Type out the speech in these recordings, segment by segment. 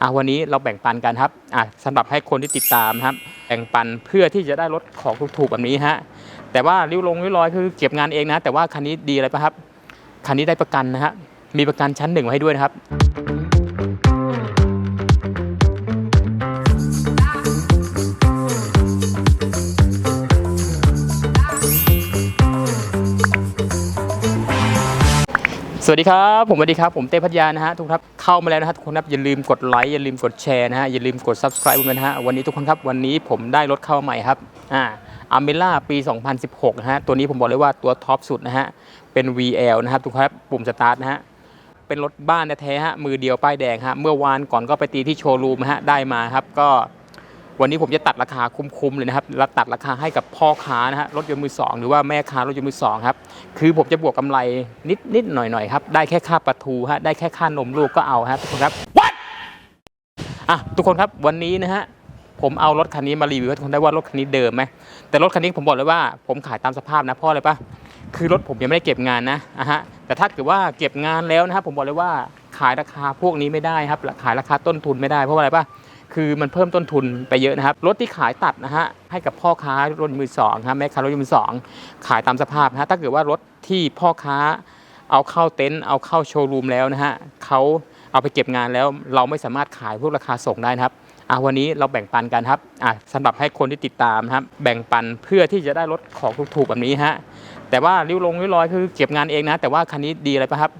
อะวันนี้เราแบ่งปันกันครับอะสำหรับให้คนที่ติดตามครับ แบ่งปันเพื่อที่จะได้รถของถูกๆแบบนี้ฮะแต่ว่าริ้วลงริ้วรอยคือเก็บงานเองนะ แต่ว่าคันนี้ดีอะไรปะครับ คันนี้ได้ประกันนะฮะมีประกันชั้นหนึ่งไว้ให้ด้วยนะครับ วัสดีครับ ผมสวัสดีครับ ผมเต้พัทยานะฮะทุกท่านเข้ามาแล้วนะฮะทุกคนครับอย่าลืมกดไลค์อย่าลืมกดแชร์นะฮะอย่าลืมกด subscribe ด้วยนะฮะวันนี้ทุกคนครับวันนี้ผมได้รถเข้าใหม่ครับอ่าอเมล่าปี 2016 นะฮะตัวนี้ผมบอกเลยว่าตัวท็อปสุดนะฮะเป็น VL นะครับทุกคนครับปุ่มสตาร์ทนะฮะเป็นรถบ้านแท้ฮะมือเดียวป้ายแดงฮะเมื่อวานก่อนก็ไปตีที่โชว์รูมฮะได้มาครับก็ วันนี้ผมจะตัดราคาคุ้มๆเลยนะครับแล้วตัดราคาให้กับพ่อค้านะฮะรถยนต์มือสองหรือว่าแม่ค้ารถยนต์มือสองครับ คือผมจะบวกกำไรนิดนิดหน่อยหน่อยๆครับ ได้แค่ค่าปลาทูฮะ ได้แค่ค่านมลูกก็เอาฮะทุกคนครับ What อะทุกคนครับวันนี้นะฮะผมเอารถคันนี้มารีวิวให้ทุกคนได้ว่ารถคันนี้เดิมไหมแต่รถคันนี้ผมบอกเลยว่าผมขายตามสภาพนะเพราะอะไรปะคือรถผมยังไม่ได้เก็บงานนะอะฮะแต่ถ้าเกิดว่าเก็บงานแล้วนะครับผมบอกเลยว่าขายราคาพวกนี้ไม่ได้ครับขายราคาต้นทุนไม่ได้เพราะอะไรปะ คือมันเพิ่มต้นทุนไปเยอะนะครับ รถที่ขายตัดนะฮะให้กับพ่อค้ารถมือสองครับแม่ค้ารถมือสองขายตามสภาพนะฮะถ้าเกิดว่ารถที่พ่อค้าเอาเข้าเต็นท์เอาเข้าโชว์รูมแล้วนะฮะเขาเอาไปเก็บงานแล้ว เราไม่สามารถขายพวกราคาส่งได้นะครับอะวันนี้เราแบ่งปันกันครับอะสำหรับให้คนที่ติดตามนะครับ แบ่งปันเพื่อที่จะได้รถของถูกๆแบบนี้ฮะแต่ว่าริ้วลงริ้วรอยคือเก็บงานเองนะ แต่ว่าคันนี้ดีอะไรปะครับ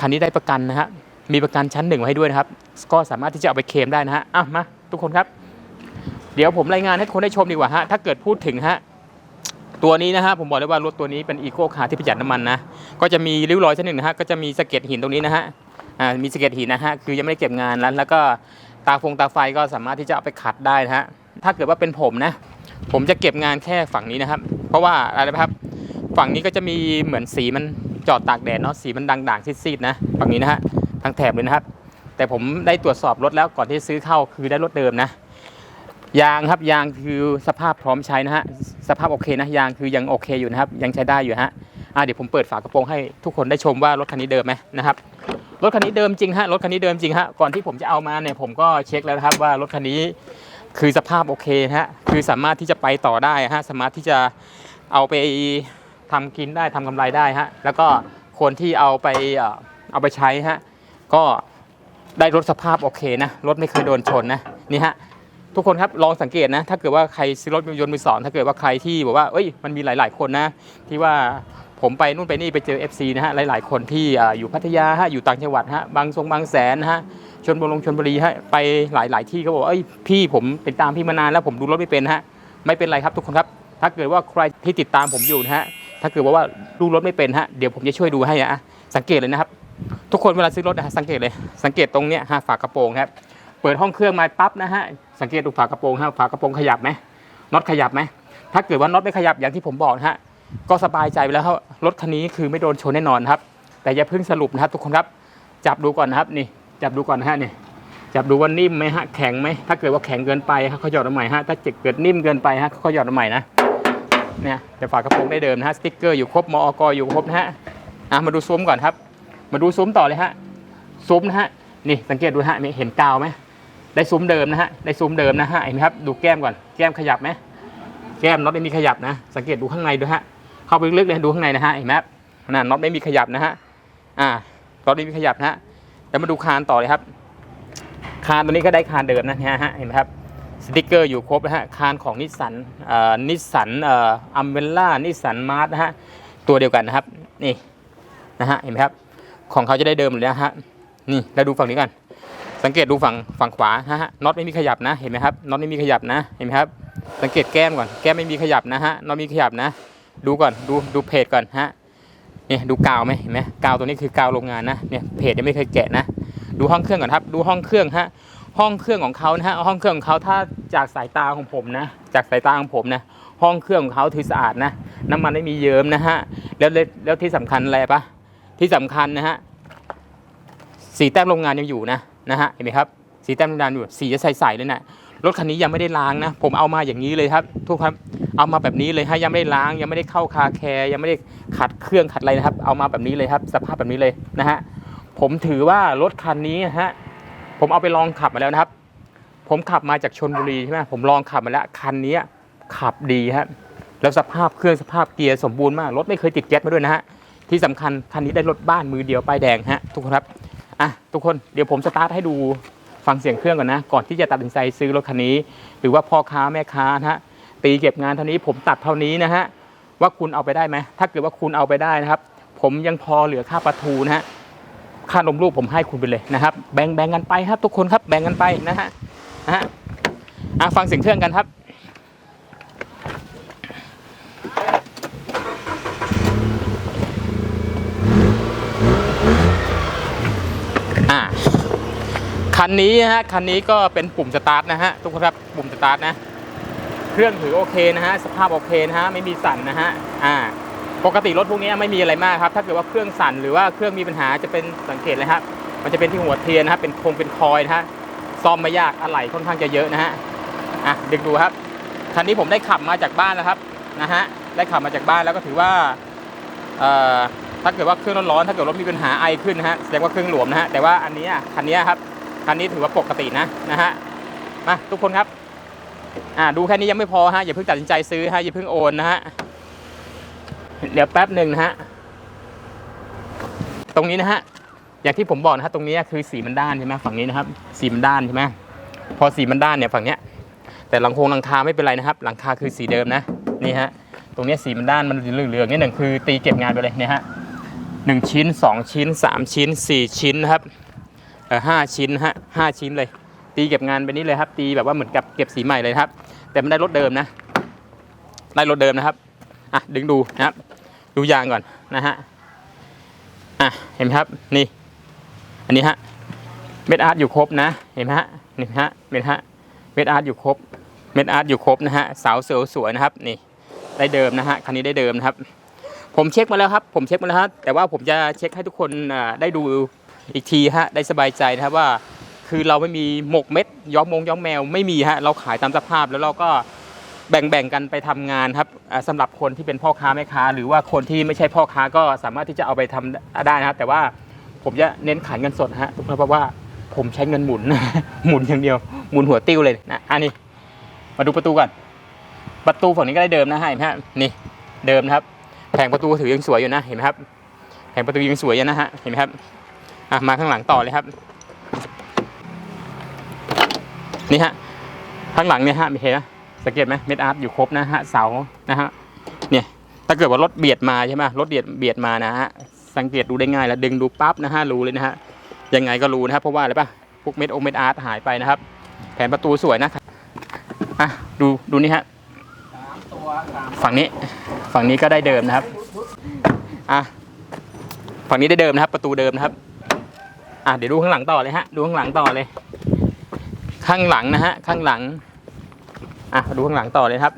คันนี้ได้ประกันนะฮะ มีประกันชั้นหนึ่งไว้ให้ด้วยนะครับ ก็สามารถที่จะเอาไปเคลมได้นะฮะอะมาทุกคนครับ เดี๋ยวผมรายงานให้คนได้ชมดีกว่าฮะ ถ้าเกิดพูดถึงฮะ ตัวนี้นะฮะ ผมบอกเลยว่ารถตัวนี้เป็นอีโคคาร์ที่ประหยัดน้ำมันนะ ก็จะมีริ้วรอยชั้นหนึ่งนะฮะ ก็จะมีสะเก็ดหินตรงนี้นะฮะ อ่า มีสะเก็ดหินนะฮะ คือยังไม่ได้เก็บงานแล้ว แล้วก็ตาฟงตาไฟก็สามารถที่จะเอาไปขัดได้นะฮะ ถ้าเกิดว่าเป็นผมนะ ผมจะเก็บงานแค่ฝั่งนี้นะครับ เพราะว่าอะไรนะครับ ฝั่งนี้ก็จะมีเหมือนสีมันจอดตากแดดเนาะ สีมันด่างๆซีดๆนะ ฝั่งนี้นะฮะ ทั้งแถบเลยนะครับ แต่ผมได้ตรวจสอบรถแล้วก่อนที่ซื้อเข้าคือได้รถเดิมนะ ยางครับยางคือสภาพพร้อมใช้นะฮะสภาพโอเคนะยางคือยังโอเคอยู่นะครับ ยังใช้ได้อยู่ฮะอะเดี๋ยวผมเปิดฝากระโปรงให้ทุกคนได้ชมว่ารถคันนี้เดิมไหมนะครับรถคันนี้เดิมจริงฮะรถคันนี้เดิมจริงฮะก่อนที่ผมจะเอามาเนี่ยผมก็เช็คแล้วครับว่ารถคันนี้คือสภาพโอเคนะฮะคือสามารถที่จะไปต่อได้ฮะสามารถที่จะเอาไปทำกินได้ทำกำไรได้ฮะแล้วก็คนที่เอาไปเอาไปใช้ฮะ ก็ได้รถสภาพโอเคนะ รถไม่เคยโดนชนนะนี่ฮะทุกคนครับลองสังเกตนะ ถ้าเกิดว่าใครซื้อรถยนต์มือสองถ้าเกิดว่าใครที่บอกว่าเอ้ยมันมีหลาย ๆ คนนะ ที่ว่าผมไปนู่นไปนี่ไปเจอ FC นะฮะหลาย ๆ คนที่อยู่พัทยาฮะอยู่ต่างจังหวัดฮะบางทรงบางแสนฮะชนบุรีชนบุรีฮะไปหลาย ๆ ที่เขาบอกเอ้ยพี่ผมติดตามพี่มานานแล้วผมดูรถไม่เป็นฮะไม่เป็นไรครับทุกคนครับ ถ้าเกิดว่าใครที่ติดตามผมอยู่นะฮะถ้าเกิดว่าว่าดูรถไม่เป็นฮะเดี๋ยวผมจะช่วยดูให้อะสังเกตเลยนะครับ ทุกคนเวลาซื้อรถนะฮะสังเกตเลย สังเกตตรงเนี้ยฮะฝากระโปรงครับ เปิดห้องเครื่องมาปั๊บนะฮะ สังเกตดูฝากระโปรงฮะฝากระโปรงขยับไหมน็อตขยับไหมถ้าเกิดว่าน็อตไม่ขยับอย่างที่ผมบอกนะฮะ ก็สบายใจไปแล้วครับรถคันนี้คือไม่โดนชนแน่นอนครับ แต่อย่าเพิ่งสรุปนะครับ ทุกคนครับ จับดูก่อนนะครับนี่ จับดูก่อนนะฮะนี่ จับดูว่านิ่มไหมฮะ แข็งไหม ถ้าเกิดว่าแข็งเกินไปฮะเขาหยอดมาใหม่ฮะ ถ้าเกิดนิ่มเกินไปฮะเขาหยอดมาใหม่นะ เนี่ยแต่ฝากระโปรงได้เดิมนะฮะ สติ๊กเกอร์อยู่ครบ มอกอยู่ครบนะฮะ อะมาดูซุ้มก่อนครับ มาดูซุ้มต่อเลยฮะซุ้มนะฮะนี่สังเกตดูฮะเห็นกาวไหมได้ซุ้มเดิมนะฮะได้ซุ้มเดิมนะฮะเห็นไหมครับดูแก้มก่อนแก้มขยับไหมแก้มน็อตไม่มีขยับนะ สังเกตดูข้างในด้วยฮะเข้าไปลึกๆเลยดูข้างในนะฮะเห็นไหมครับน่ะน็อตไม่มีขยับนะฮะอ่าน็อตไม่มีขยับนะฮะแล้วมาดูคานต่อเลยครับ คานตัวนี้ก็ได้คานเดิมนะฮะเห็นไหมครับสติกเกอร์อยู่ครบนะฮะคานของนิสสันเอ่อนิสสันเอ่ออัมเบล่านิสสันมาร์ทนะฮะตัวเดียวกันนะครับนี่นะฮะเห็นไหมครับ ของเขาจะได้เดิมเลยนะฮะ นี่แล้วดูฝั่งนี้กัน สังเกตดูฝั่งฝั่งขวาฮะ น็อตไม่มีขยับนะ เห็นไหมครับ น็อตไม่มีขยับนะ เห็นไหมครับ สังเกตแก้มก่อน แก้มไม่มีขยับนะฮะ น็อตมีขยับนะ ดูก่อน ดูดูเพจก่อนฮะ เนี่ยดูกาวไหมเห็นไหมกาวตัวนี้คือกาวโรงงานนะ เนี่ยเพจยังไม่เคยแกะนะ ดูห้องเครื่องก่อนครับ ดูห้องเครื่องฮะ ห้องเครื่องของเขานะฮะ ห้องเครื่องของเขาถ้าจากสายตาของผมนะ จากสายตาของผมนะ ห้องเครื่องของเขาถือสะอาดนะ น้ำมันไม่มีเยิ้มนะฮะ แล้วแล้วที่สำคัญอะไรปะ ที่สำคัญนะฮะสีแต้มโรงงานยังอยู่นะนะฮะเห็นไหมครับสีแต้มดำอยู่สีจะใสๆเลยนะรถคันนี้ยังไม่ได้ล้างนะ ผมเอามาอย่างนี้เลยครับ ทุกครับ เอามาแบบนี้เลยฮะยังไม่ได้ล้าง ยังไม่ได้เข้าคาแคร์ยังไม่ได้ขัดเครื่องขัดอะไรนะครับ เอามาแบบนี้เลยครับ สภาพแบบนี้เลยนะฮะผมถือว่ารถคันนี้นะฮะผมเอาไปลองขับมาแล้วนะครับ ผมขับมาจากชนบุรีใช่ไหมผมลองขับมาแล้วคันนี้ขับดีครับแล้วสภาพเครื่องสภาพเกียร์สมบูรณ์มากรถไม่เคยติดแก๊สมาด้วยนะฮะ ที่สำคัญคันนี้ได้รถบ้านมือเดียวป้ายแดงฮะทุกคนครับอะทุกคนเดี๋ยวผมสตาร์ทให้ดูฟังเสียงเครื่องก่อนนะก่อนที่จะตัดสินใจซื้อรถคันนี้ หรือว่าพ่อค้าแม่ค้านะฮะตีเก็บงานเท่านี้ผมตัดเท่านี้นะฮะว่าคุณเอาไปได้ไหมถ้าเกิดว่าคุณเอาไปได้นะครับ ผมยังพอเหลือค่าปลาทูนะฮะค่านมลูกผมให้คุณไปเลยนะครับ แบ่งแบ่งกันไปครับทุกคนครับแบ่งกันไปนะฮะนะฮะอะฟังเสียงเครื่องกันครับ คันนี้นะฮะคันนี้ก็เป็นปุ่มสตาร์ทนะฮะทุกคนครับปุ่มสตาร์ทนะ เครื่องถือโอเคนะฮะสภาพโอเคนะฮะไม่มีสั่นนะฮะอ่าปกติรถพวกนี้ไม่มีอะไรมากครับ ถ้าเกิดว่าเครื่องสั่นหรือว่าเครื่องมีปัญหาจะเป็นสังเกตเลยครับมันจะเป็นที่หัวเทียนนะฮะเป็นโครงเป็นคอยนะฮะซ่อมไม่ยากอะไหล่ค่อนข้างจะเยอะนะฮะอะดึงดูครับคันนี้ผมได้ขับมาจากบ้านแล้วครับนะฮะได้ขับมาจากบ้านแล้วก็ถือว่าเอ่อถ้าเกิดว่าเครื่องร้อนๆถ้าเกิดรถมีปัญหาไอขึ้นนะฮะแสดงว่าเครื่องหลวมนะฮะแต่ว่าอันนี้คันนี้ครับ คันนี้ถือว่าปกตินะนะฮะมาทุกคนครับอ่าดูแค่นี้ยังไม่พอฮะอย่าเพิ่งตัดสินใจซื้อฮะอย่าเพิ่งโอนนะฮะเดี๋ยวแป๊บหนึ่งนะฮะตรงนี้นะฮะอย่างที่ผมบอกนะฮะตรงนี้คือสีมันด้านใช่ไหมฝั่งนี้นะครับ สีมันด้านใช่ไหมพอสีมันด้านเนี่ยฝั่งเนี้ย แต่หลังโครงหลังคาไม่เป็นไรนะครับ หลังคาคือสีเดิมนะนี่ฮะตรงนี้สีมันด้านมันเหลืองๆนี่หนึ่งคือตีเก็บงานไปเลยเนี่ยฮะหนึ่งชิ้นสองชิ้นสามชิ้นสี่ชิ้นนะครับ ห้าชิ้นฮะห้าชิ้นเลย ตีเก็บงานไปนี้เลยครับ ตีแบบว่าเหมือนกับเก็บสีใหม่เลยครับ แต่มันได้รถเดิมนะ ได้รถเดิมนะครับอะดึงดูนะครับ ดูยางก่อนนะฮะอะเห็นไหมครับนี่ อันนี้ฮะเม็ดอาร์ตอยู่ครบนะ เห็นไหมฮะนี่ฮะเม็ดฮะเม็ดอาร์ตอยู่ครบ เม็ดอาร์ตอยู่ครบนะฮะเสาเสือสวยนะครับนี่ได้เดิมนะฮะคันนี้ได้เดิมนะครับ ผมเช็คมาแล้วครับ ผมเช็คมาแล้วครับแต่ว่าผมจะเช็คให้ทุกคนอ่าได้ดู อีกทีฮะได้สบายใจนะครับว่า คือเราไม่มีหมกเม็ดย้อมมงย้อมแมวไม่มีฮะเราขายตามสภาพแล้วเราก็แบ่งๆกันไปทำงานครับอ่าสำหรับคนที่เป็นพ่อค้าแม่ค้า หรือว่าคนที่ไม่ใช่พ่อค้าก็สามารถที่จะเอาไปทำได้นะครับแต่ว่าผมจะเน้นขายเงินสดฮะทุกคนเพราะว่าผมใช้เงินหมุนหมุนอย่างเดียวหมุนหัวติ้วเลยนะอันนี้มาดูประตูก่อนประตูฝั่งนี้ก็ได้เดิมนะฮะเห็นไหมฮะนี่เดิมนะครับ แผงประตูถือยังสวยอยู่นะเห็นไหมครับแผงประตูยังสวยอยู่นะฮะเห็นไหมครับ อะมาข้างหลังต่อเลยครับ นี่ฮะข้างหลังเนี่ยฮะมีเห็นไหมสังเกตไหมเม็ดอาร์ตอยู่ครบนะฮะเสานะฮะเนี่ยถ้าเกิดว่ารถเบียดมาใช่ไหมรถเบียดเบียดมานะฮะสังเกตดูได้ง่ายแล้วดึงดูปั๊บนะฮะรู้เลยนะฮะยังไงก็รู้นะครับเพราะว่าอะไรปะพวกเม็ดโอเม็ดอาร์ตหายไปนะครับ แผนประตูสวยนะอะดูดูนี่ฮะฝั่งนี้ฝั่งนี้ก็ได้เดิมนะครับอะฝั่งนี้ได้เดิมนะครับ ประตูเดิมนะครับ อะเดี๋ยวดูข้างหลังต่อเลยฮะ ดูข้างหลังต่อเลย ข้างหลังนะฮะ ข้างหลัง อะดูข้างหลังต่อเลยครับ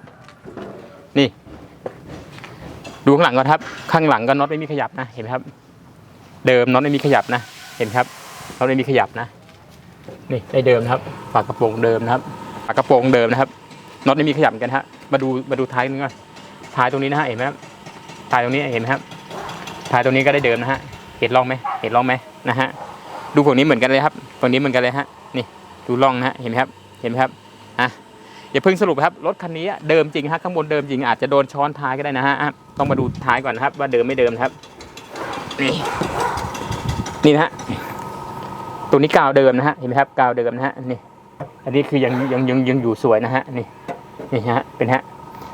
นี่ ดูข้างหลังก่อนครับ ข้างหลังก็น็อตไม่มีขยับนะ เห็นไหมครับ เดิมน็อตไม่มีขยับนะ เห็นครับน็อตไม่มีขยับนะ นี่ได้เดิมนะครับ ฝากระโปรงเดิมนะครับ ฝากระโปรงเดิมนะครับ น็อตไม่มีขยับกันฮะ มาดูมาดูท้ายนึงก่อน ท้ายตรงนี้นะฮะ เห็นไหมครับ ท้ายตรงนี้เห็นไหมครับ ท้ายตรงนี้ก็ได้เดิมนะฮะ เห็นร่องไหมเห็นร่องไหมนะฮะ ดูฝั่งนี้เหมือนกันเลยครับฝั่งนี้เหมือนกันเลยฮะนี่ดูร่องนะฮะเห็นไหมครับเห็นไหมครับอะอย่าเพิ่งสรุปครับรถคันนี้เดิมจริงฮะข้างบนเดิมจริงอาจจะโดนช้อนท้ายก็ได้นะฮะต้องมาดูท้ายก่อนนะครับ ว่าเดิมไม่เดิมครับนี่นี่นะฮะตัวนี้กาวเดิมนะฮะเห็นไหมครับกาวเดิมนะฮะนี่อันนี้คือยังยังยังยังอยู่สวยนะฮะนี่นี่ฮะเป็นฮะ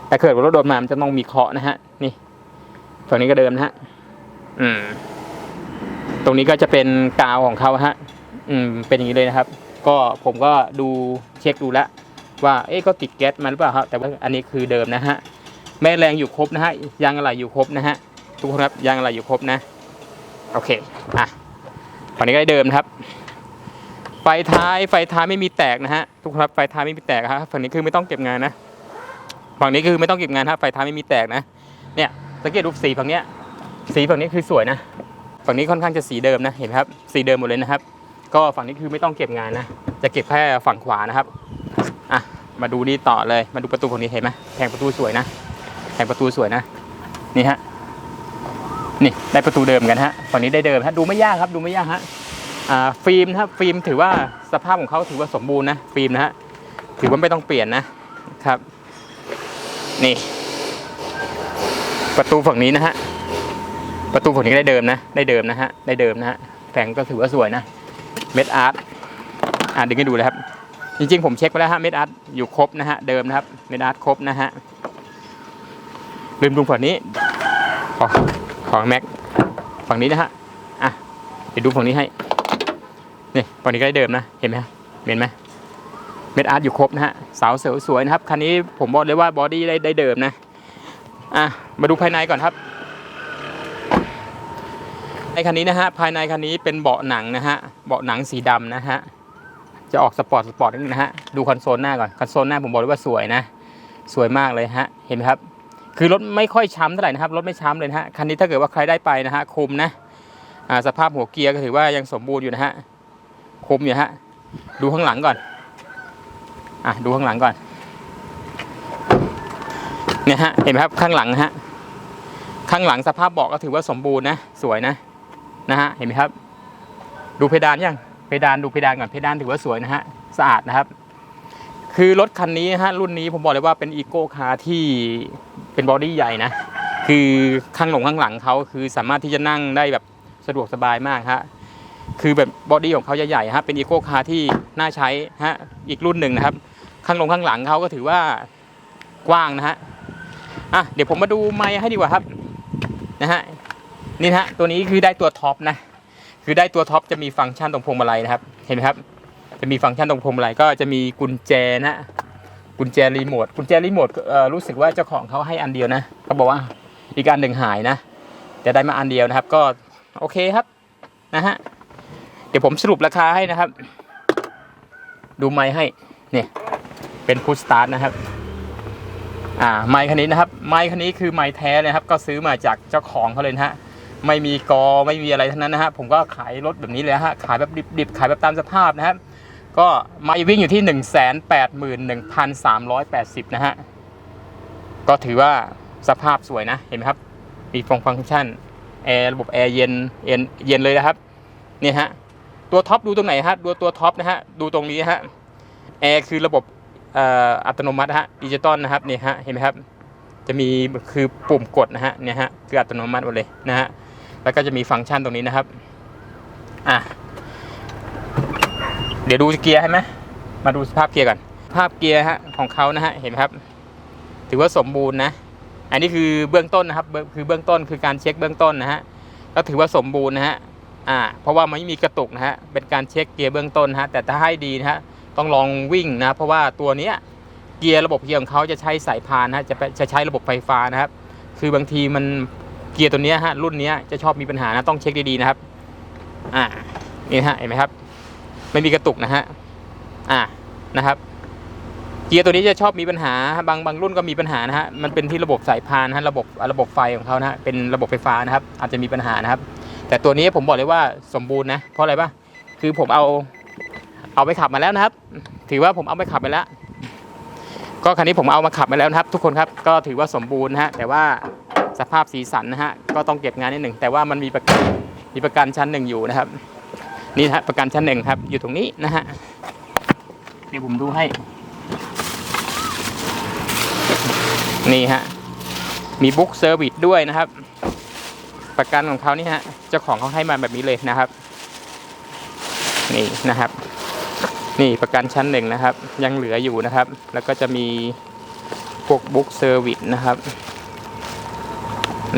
แต่เกิดว่ารถโดนมามันจะต้องมีเคาะนะฮะนี่ฝั่งนี้ก็เดิมนะฮะอืม ตรงนี้ก็จะเป็นกาวของเขาฮะอืมเป็นอย่างนี้เลยนะครับ ก็ผมก็ดูเช็คดูแล้วว่าเอ๊ะก็ติดแก๊สมาหรือเปล่าครับแต่ว่าอันนี้คือเดิมนะฮะแม่แรงอยู่ครบนะฮะยางอะไหล่อยู่ครบนะฮะทุกคนครับยางอะไหล่อยู่ครบนะ โอเคอะฝั่งนี้ก็ได้เดิมครับ ไฟท้ายไฟท้ายไม่มีแตกนะฮะทุกคนครับไฟท้ายไม่มีแตกครับฝั่งนี้คือไม่ต้องเก็บงานนะฝั่งนี้คือไม่ต้องเก็บงานครับไฟท้ายไม่มีแตกนะเนี่ยสังเกตดูสีฝั่งเนี้ยสีฝั่งนี้คือสวยนะ ฝั่งนี้ค่อนข้างจะสีเดิมนะเห็นครับ สีเดิมหมดเลยนะครับ ก็ฝั่งนี้คือไม่ต้องเก็บงานนะ จะเก็บแค่ฝั่งขวานะครับอะมาดูนี่ต่อเลยมาดูประตูฝั่งนี้เห็นไหมแผงประตูสวยนะแผงประตูสวยนะนี่ฮะนี่ได้ประตูเดิมกันฮะฝั่งนี้ได้เดิมฮะดูไม่ยากครับดูไม่ยากฮะอ่าฟิล์มนะครับฟิล์มถือว่าสภาพของเขาถือว่าสมบูรณ์นะฟิล์มนะฮะถือว่าไม่ต้องเปลี่ยนนะครับ นี่ ประตูฝั่งนี้นะฮะ ประตูฝนี้ก็ได้เดิมนะ ได้เดิมนะฮะ ได้เดิมนะฮะแผงก็ถือว่าสวยนะ เม็ดอาร์ต อ่าดึงให้ดูเลยครับ จริงๆผมเช็คไปแล้วฮะ เม็ดอาร์ตอยู่ครบนะฮะ เดิมนะครับ เม็ดอาร์ตครบนะฮะ ลืมดูฝั่งนี้ของของแม็ก ฝั่งนี้นะฮะ อะ เดี๋ยวดูฝั่งนี้ให้ นี่ฝั่งนี้ก็ได้เดิมนะ เห็นไหมเห็นไหมเม็ดอาร์ตอยู่ครบนะฮะเสาเสริสวยนะครับ คันนี้ผมบอกเลยว่าบอดี้ได้ได้เดิมนะ อะ มาดูภายในก่อนครับ ในคันนี้นะฮะภายในคันนี้เป็นเบาะหนังนะฮะเบาะหนังสีดำนะฮะจะออกสปอร์ตสปอร์ตนิดนึงนะฮะดูคอนโซลหน้าก่อนคอนโซลหน้าผมบอกเลยว่าสวยนะ สวยมากเลยฮะเห็นไหมครับ คือรถไม่ค่อยช้ำเท่าไหร่นะครับรถไม่ช้ำเลยนะฮะคันนี้ถ้าเกิดว่าใครได้ไปนะฮะคุมนะสภาพหัวเกียร์ก็ถือว่ายังสมบูรณ์อยู่นะฮะคุมอยู่ฮะดูข้างหลังก่อนอะดูข้างหลังก่อนเนี่ยฮะเห็นไหมครับข้างหลังนะฮะข้างหลังสภาพเบาะก็ถือว่าสมบูรณ์นะสวยนะ นะฮะเห็นไหมครับ ดูเพดานยังเพดานดูเพดานก่อนเพดานถือว่าสวยนะฮะสะอาดนะครับ คือรถคันนี้ฮะรุ่นนี้ผมบอกเลยว่าเป็นอีโก้คาร์ที่เป็นบอดี้ใหญ่นะคือข้างหลงข้างหลังเขาคือสามารถที่จะนั่งได้แบบสะดวกสบายมากฮะคือแบบบอดี้ของเขาใหญ่ๆฮะเป็นอีโก้คาร์ที่น่าใช้ฮะอีกรุ่นหนึ่งนะครับ ข้างหลงข้างหลังเขาก็ถือว่ากว้างนะฮะอะเดี๋ยวผมมาดูไมค์ให้ดีกว่าครับนะฮะ นี่ฮะตัวนี้คือได้ตัวท็อปนะคือได้ตัวท็อปจะมีฟังก์ชันตรงพวงมาลัยนะครับ เห็นไหมครับ จะมีฟังก์ชันตรงพวงมาลัยก็จะมีกุญแจนะกุญแจรีโมทกุญแจรีโมทรู้สึกว่าเจ้าของเขาให้อันเดียวนะเขาบอกว่าอีกอันหนึ่งหายนะจะได้มาอันเดียวนะครับ ก็โอเคครับนะฮะเดี๋ยวผมสรุปราคาให้นะครับ ดูไมค์ให้เนี่ยเป็นพุชสตาร์ทนะครับอ่าไมค์คันนี้นะครับไมค์คันนี้คือไมค์แท้เลยครับ ก็ซื้อมาจากเจ้าของเขาเลยนะฮะ ไม่มีกอไม่มีอะไรทั้งนั้นนะฮะผมก็ขายรถแบบนี้เลยฮะขายแบบดิบๆขายแบบตามสภาพนะครับก็มาวิ่งอยู่ที่ 1 8 1 3 8 0 นะฮะ ก็ถือว่าสภาพสวยนะ เห็นไหมครับ มีฟงฟังก์ชันแอร์ระบบแอร์เย็นเย็นเย็นเลยนะครับ เนี่ยฮะ ตัวท็อปดูตรงไหนฮะ ดูตัวท็อปนะฮะ ดูตรงนี้ฮะ แอร์คือระบบอัตโนมัติฮะ ดิจิตอลนะครับนี่ฮะ เห็นไหมครับ จะมีคือปุ่มกดนะฮะ เนี่ยฮะ คืออัตโนมัติหมดเลยนะฮะ แล้วก็จะมีฟังก์ชันตรงนี้นะครับ อะ เดี๋ยวดูเกียร์ให้ไหมมาดูสภาพเกียร์ก่อน ภาพเกียร์ฮะของเขานะฮะ เห็นครับ ถือว่าสมบูรณ์นะ อันนี้คือเบื้องต้นนะครับ คือเบื้องต้นคือการเช็คเบื้องต้นนะฮะ ก็ถือว่าสมบูรณ์นะฮะ อ่า เพราะว่ามันไม่มีกระตุกนะฮะ เป็นการเช็คเกียร์เบื้องต้นนะฮะ แต่ถ้าให้ดีนะฮะ ต้องลองวิ่งนะ เพราะว่าตัวเนี้ยเกียร์ระบบเกียร์ของเขาจะใช้สายพานนะฮะ จะจะใช้ระบบไฟฟ้านะครับ คือบางทีมัน เกียร์ตัวนี้ฮะรุ่นนี้จะชอบมีปัญหานะต้องเช็คดีๆนะครับ อ่านี่ฮะเห็นไหมครับ ไม่มีกระตุกนะฮะอ่านะครับ เกียร์ตัวนี้จะชอบมีปัญหาบางบางรุ่นก็มีปัญหานะฮะมันเป็นที่ระบบสายพานฮะระบบระบบไฟของเขานะฮะเป็นระบบไฟฟ้านะครับ อาจจะมีปัญหานะครับ แต่ตัวนี้ผมบอกเลยว่าสมบูรณ์นะเพราะอะไรปะคือผมเอาเอาไปขับมาแล้วนะครับ ถือว่าผมเอาไปขับไปแล้ว ก็คันนี้ผมเอามาขับมาแล้วนะครับ ทุกคนครับก็ถือว่าสมบูรณ์นะฮะแต่ว่า สภาพสีสันนะฮะก็ต้องเก็บงานนิดหนึ่งแต่ว่ามันมีประกันมีประกันชั้นหนึ่งอยู่นะครับ นี่นะฮะประกันชั้นหนึ่งครับ อยู่ตรงนี้นะฮะเดี๋ยวผมดูให้ นี่ฮะมีบุ๊กเซอร์วิสด้วยนะครับ ประกันของเขานี่ฮะเจ้าของเขาให้มาแบบนี้เลยนะครับ นี่นะครับ นี่ประกันชั้นหนึ่งนะครับ ยังเหลืออยู่นะครับ แล้วก็จะมีพวกบุ๊กเซอร์วิสนะครับ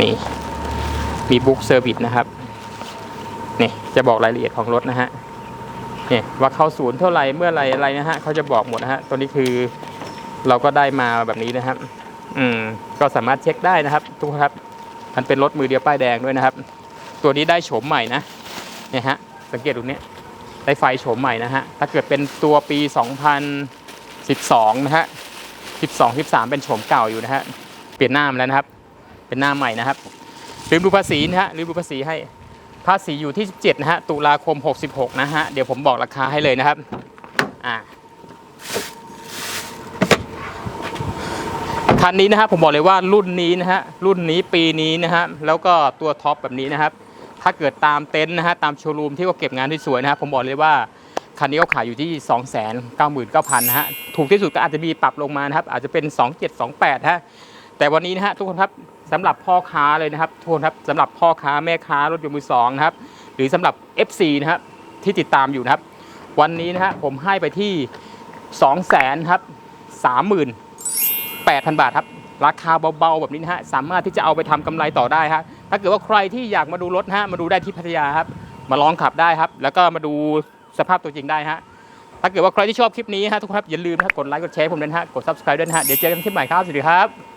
นี่มีบุ๊กเซอร์วิสนะครับนี่จะบอกรายละเอียดของรถนะฮะนี่ว่าเข้าศูนย์เท่าไหร่เมื่อไรอะไรนะฮะเขาจะบอกหมดนะฮะตัวนี้คือเราก็ได้มาแบบนี้นะครับ อืมก็สามารถเช็คได้นะครับ ทุกครับ มันเป็นรถมือเดียวป้ายแดงด้วยนะครับ ตัวนี้ได้โฉมใหม่นะเนี่ยฮะสังเกตตรงนี้ได้ไฟโฉมใหม่นะฮะถ้าเกิดเป็นตัวปี 2012 นะฮะ12 13 เป็นโฉมเก่าอยู่นะฮะเปลี่ยนหน้ามาแล้วนะครับ เป็นหน้าใหม่นะครับลืมดูภาษีนะฮะลืมดูภาษีให้ภาษีอยู่ที่ 17 นะฮะ ตุลาคม 66 นะฮะ เดี๋ยวผมบอกราคาให้เลยนะครับ อ่า คันนี้นะฮะ ผมบอกเลยว่ารุ่นนี้นะฮะ รุ่นนี้ปีนี้นะฮะ แล้วก็ตัวท็อปแบบนี้นะครับ ถ้าเกิดตามเต็นท์นะฮะ ตามโชว์รูมที่เขาเก็บงานที่สวยนะครับผมบอกเลยว่า คันนี้เขาขายอยู่ที่ 2 9 9 0 0 0นะฮะ ถูกที่สุดก็อาจจะมีปรับลงมานะครับ อาจจะเป็น 2728ฮะ แต่วันนี้นะฮะทุกคนครับ สำหรับพ่อค้าเลยนะครับทุกคนครับสำหรับพ่อค้าแม่ค้ารถยนต์มือสองนะครับหรือสำหรับ FC นะครับที่ติดตามอยู่นะครับ วันนี้นะฮะผมให้ไปที่ 2 0 0 0 0 0ครับ38,000บาทครับราคาเบาๆแบบนี้นะฮะสามารถที่จะเอาไปทำกำไรต่อได้ฮะถ้าเกิดว่าใครที่อยากมาดูรถฮะมาดูได้ที่พัทยาครับมาลองขับได้ครับ แล้วก็มาดูสภาพตัวจริงได้ฮะถ้าเกิดว่าใครที่ชอบคลิปนี้ฮะทุกคนครับอย่าลืมนะกดไลค์กดแชร์ผมด้วยฮะกด subscribe ด้วยฮะเดี๋ยวเจอกันคลิปใหม่ครับสวัสดีครับ